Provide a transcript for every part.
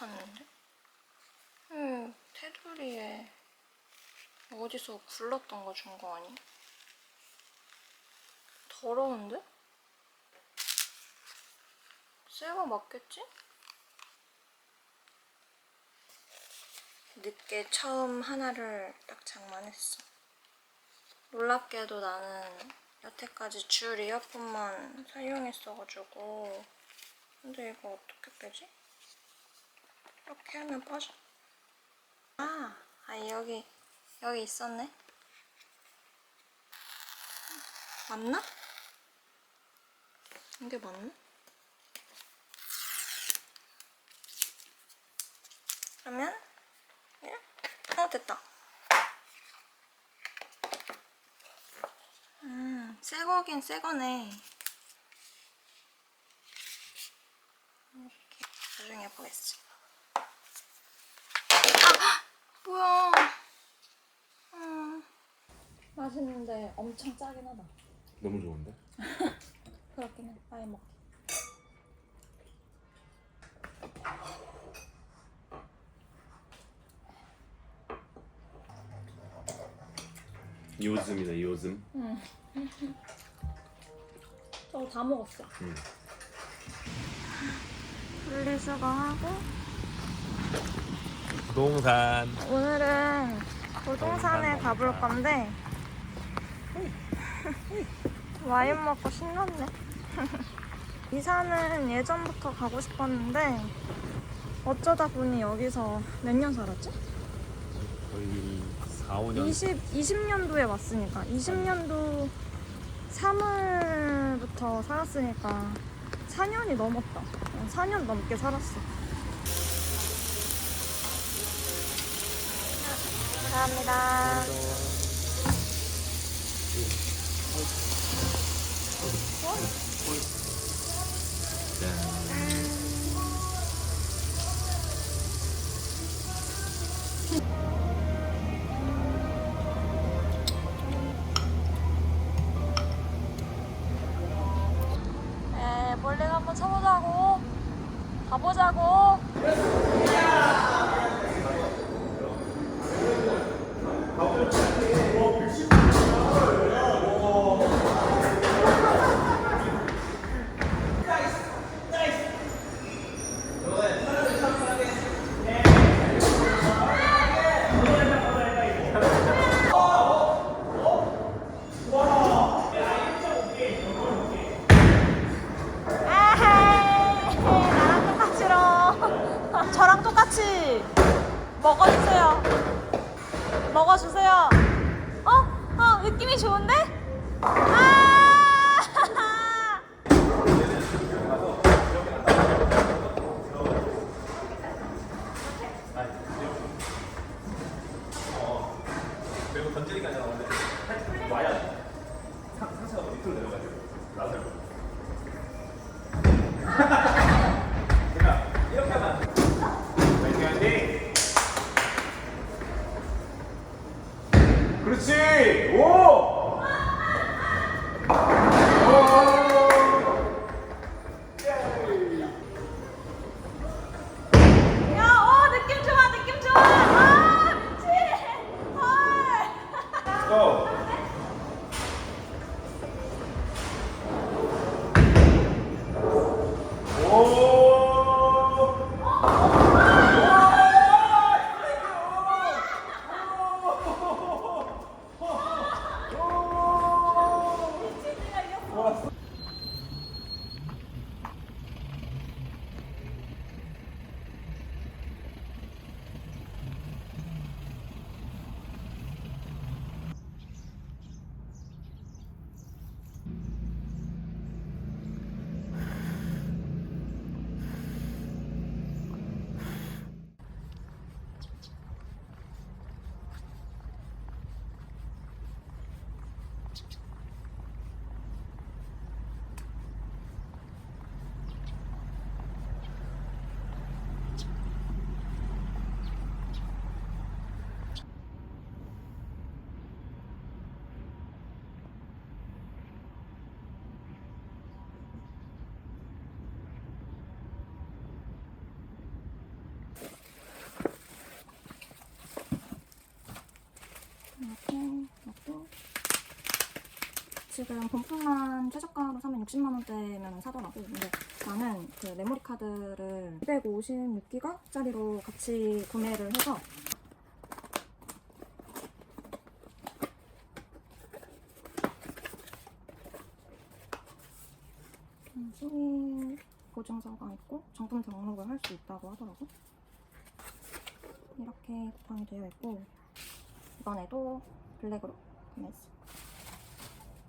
때 같았는데? 음, 테두리에 어디서 굴렀던 거 준 거 아니? 더러운데? 새거 맞겠지? 늦게 처음 하나를 딱 장만했어. 놀랍게도 나는 여태까지 줄 이어폰만 사용했어가지고 근데 이거 어떻게 빼지? 이렇게 하면 빠져. 아, 아 여기 여기 있었네. 맞나? 이게 맞나? 그러면 예? 어 됐다. 음, 새 거긴 새 거네. 이렇게 나중에. 아, 뭐야? 음, 맛있는데 엄청 짜긴 하다. 너무 좋은데? 그렇긴 해. 아예 먹. 요즘이다 요즘 저거 다 먹었어. 응. 분리수거하고 부동산 오늘은 고동산에 가볼 건데 와인 먹고 신났네. 이 산은 예전부터 가고 싶었는데 어쩌다 보니 여기서 몇 년 살았지? 거의 4, 5년 20, 20년도에 왔으니까 20년도 3월부터 살았으니까 4년이 넘었다. 4년 넘게 살았어. 감사합니다. 에, 지금 본품만 최저가로 사면 60만 원대면 사더라고. 근데 나는 그 메모리 카드를 256기가짜리로 같이 구매를 해서 음, 송이 보증서가 있고 정품 등록을 할 수 있다고 하더라고. 이렇게 구성이 되어 있고 이번에도 블랙으로 구매했어.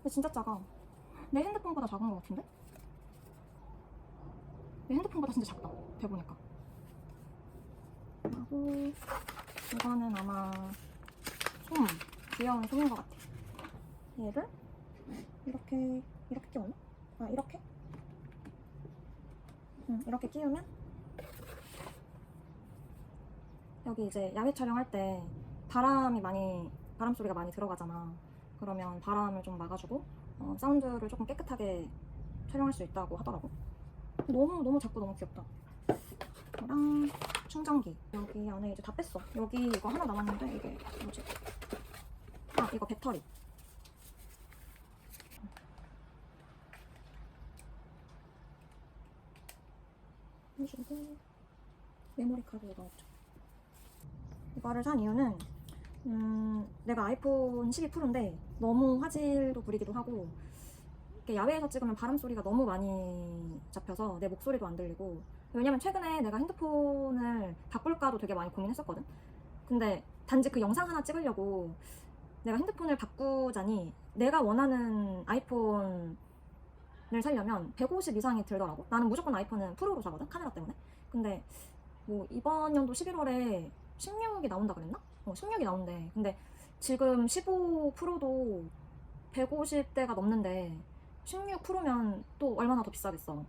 근데 진짜 작아. 내 핸드폰보다 작은 것 같은데? 내 핸드폰보다 진짜 작다. 대보니까. 하고 이거는 아마 솜 귀여운 솜인 것 같아. 얘를 이렇게 이렇게 끼웠나? 아 이렇게? 응 이렇게 끼우면 여기 이제 야외 촬영할 때 바람이 많이 바람 소리가 많이 들어가잖아. 그러면 바람을 좀 막아주고 어, 사운드를 조금 깨끗하게 촬영할 수 있다고 하더라고. 너무 너무 작고 너무 귀엽다. 이거랑 충전기 여기 안에 이제 다 뺐어. 여기 이거 하나 남았는데 이게 뭐지? 아 이거 배터리. 그리고 메모리 카드가 없죠. 이거를 산 이유는 음, 내가 아이폰 12 프로인데 너무 화질도 부리기도 하고 이렇게 야외에서 찍으면 바람 소리가 너무 많이 잡혀서 내 목소리도 안 들리고 왜냐면 최근에 내가 핸드폰을 바꿀까도 되게 많이 고민했었거든. 근데 단지 그 영상 하나 찍으려고 내가 핸드폰을 바꾸자니 내가 원하는 아이폰을 살려면 150 이상이 들더라고. 나는 무조건 아이폰은 프로로 사거든. 카메라 때문에. 근데 뭐 이번 연도 11월에 16이 나온다 그랬나? 어, 16이 나온대. 근데 지금 15 프로도 150대가 넘는데 16 프로면 또 얼마나 더 비싸겠어.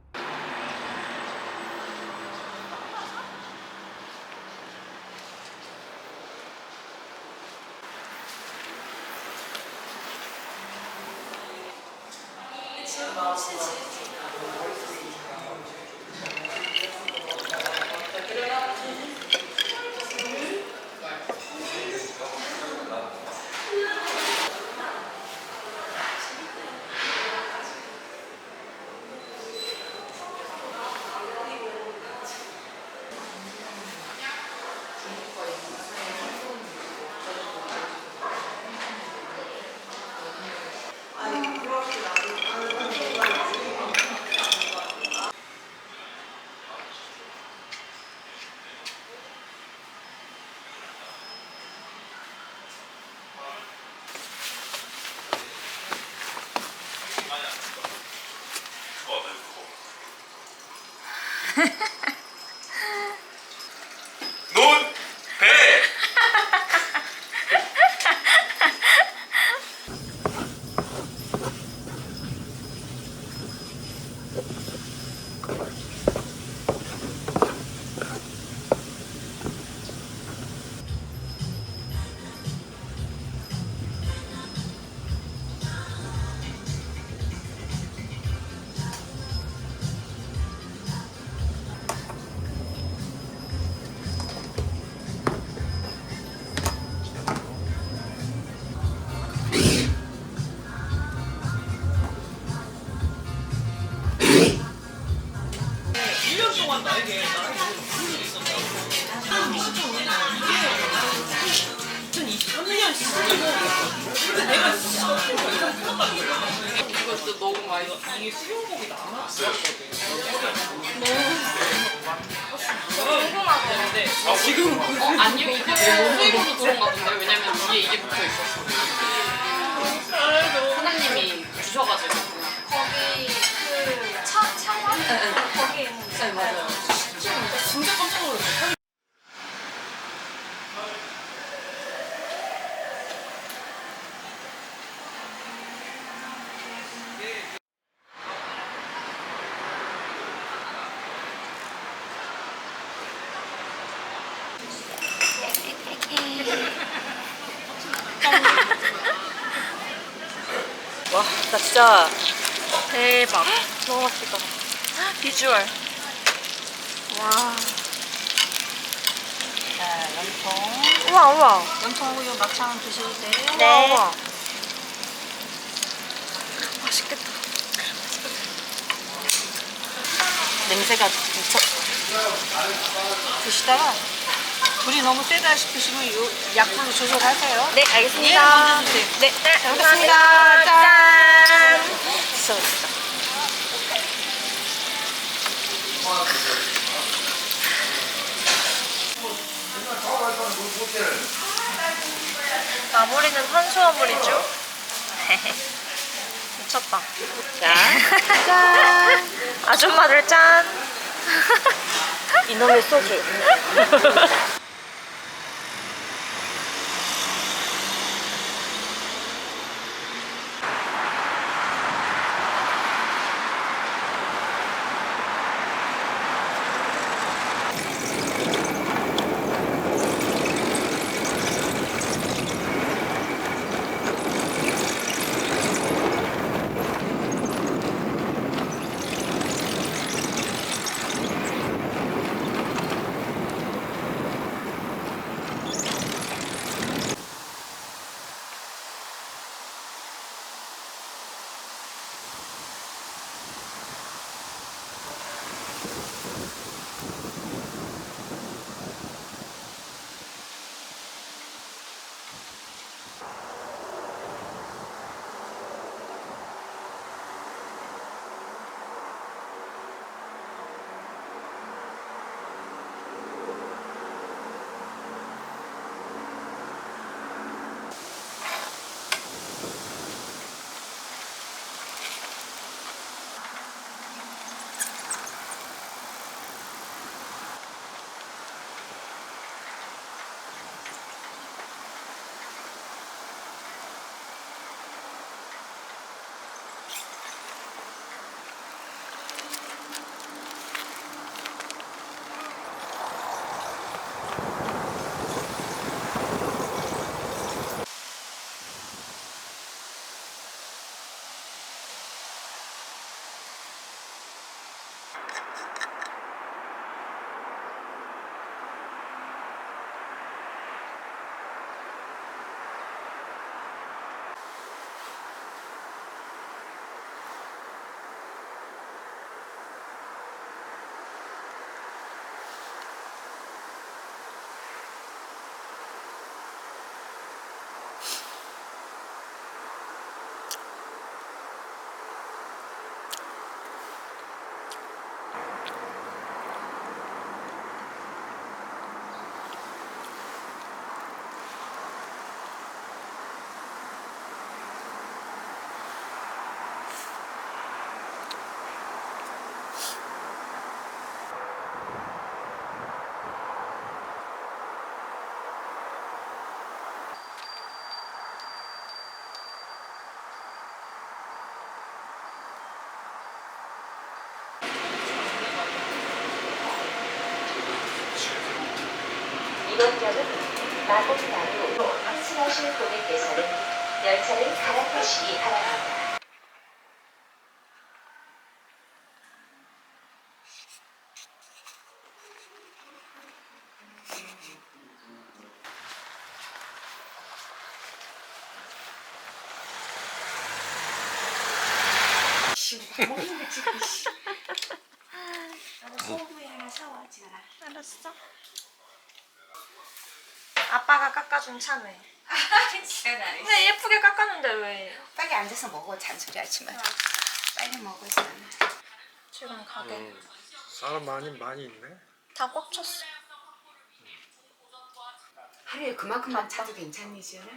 궁금하던데 지금 어 아니요 이게 수입으로 들어온가 본데 왜냐면 뒤에 이게 붙어 있었어. 사장님이 주셔가지고 거기 그 차, 차원? 거기에 있는 네 맞아요. 진짜 깜짝 놀랐어. 와, 나 진짜 대박. 너무 맛있겠다. 비주얼. 와. 자, 염통, 우와 우와. 염통우유 막창 드실 때 네. 우와, 우와. 맛있겠다. 냄새가 미쳤어. 드시다가 불이 너무 세다 싶으시면 요 약불로 조절하세요. 네 알겠습니다. 예, 드세요. 네, 네잘 감사합니다. 짠. 마무리는 탄수화물이죠? 미쳤다. 자, 짠. 아줌마들 짠. 이놈의 소주. 이번 역은 마곡나루로 탑승하실 고객께서는 열차를 갈아타시기 바랍니다. 알았어. 차네. 괜찮아. 근데 예쁘게 깎았는데 왜? 빨리 앉아서 먹어. 잔소리 하지 마. 빨리 먹어, 있잖아. 지금 가게 사람 많이 많이 있네. 다 꽉 찼어. 하루에 그만큼만 차도 괜찮니, 지연아?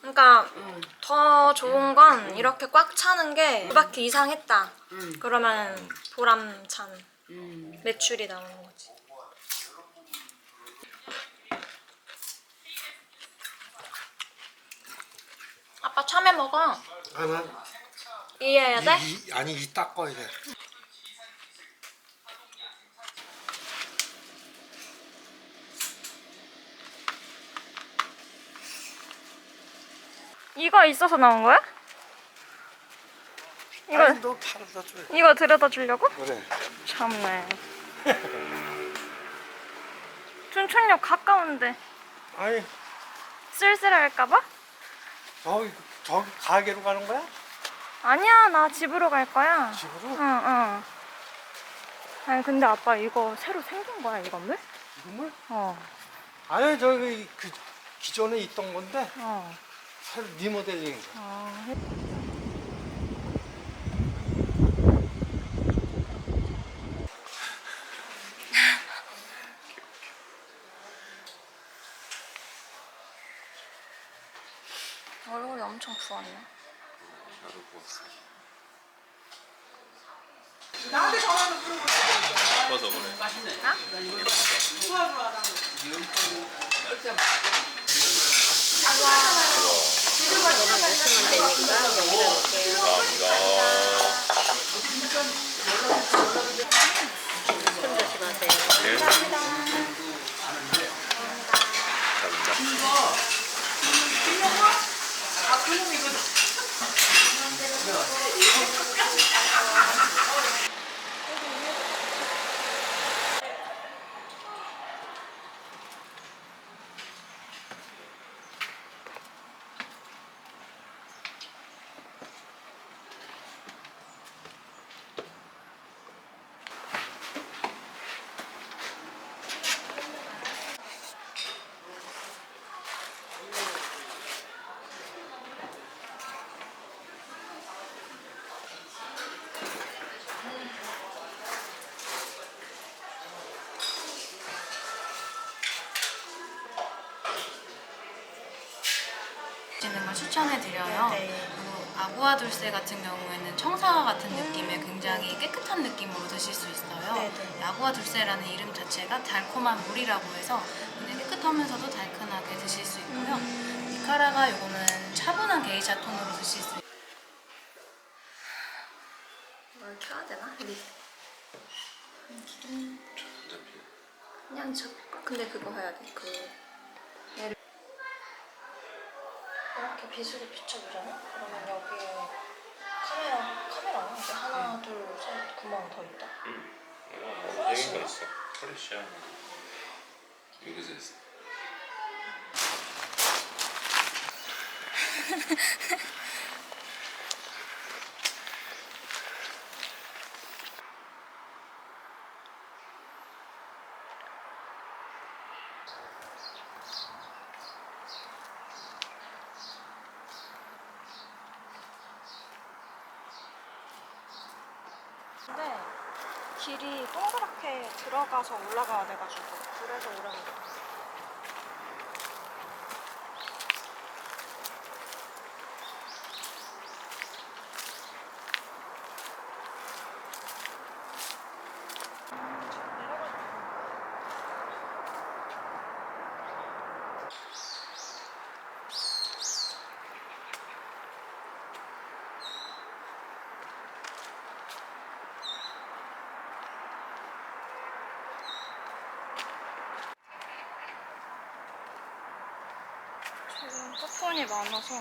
그러니까 응. 더 좋은 건 이렇게 꽉 차는 게 두 바퀴 이상 했다. 응. 그러면 보람 찬 응. 매출이 나오는 거지. 아빠 참외 먹어. 아, 난 이해해야 돼? 이, 이, 아니 이 닦아야 돼. 이거 있어서 나온 거야? 이거 아니, 너 팔아다 줘. 이거 들여다 주려고? 그래. 참네. 춘천역 가까운데 아니 쓸쓸할까봐? 저기 저기 가게로 가는 거야? 아니야 나 집으로 갈 거야. 집으로? 응 응. 아니 근데 아빠 이거 새로 생긴 거야 이 건물? 이 건물? 어. 아니 저기 그 기존에 있던 건데 어. 새로 리모델링. 아, 해- 얼굴 부었네. 나도 부었어. 부어서 그래. 지는 걸 추천해드려요. 그리고 아구아 둘세 같은 경우에는 청사과 같은 느낌의 굉장히 깨끗한 느낌으로 드실 수 있어요. 아구아 둘세라는 이름 자체가 달콤한 물이라고 해서 깨끗하면서도 달큰하게 드실 수 있고요. 이카라가 요거는 차분한 게이샤 톤으로 드실 수 있어요. 뭘 켜야 되나? 립. 어차피. 그냥 저 근데 그거 해야 돼. 그 이렇게 비수를 비춰주잖아. 그러면 여기에 카메라 카메라 이게 하나 둘 셋 구멍 더 있다. 뭐 플래시인가? 있어. 플래시야. 여기서 있어. 근데 길이 동그랗게 들어가서 올라가야 돼가지고 그래서 오래. 지금 폭pon이 많아서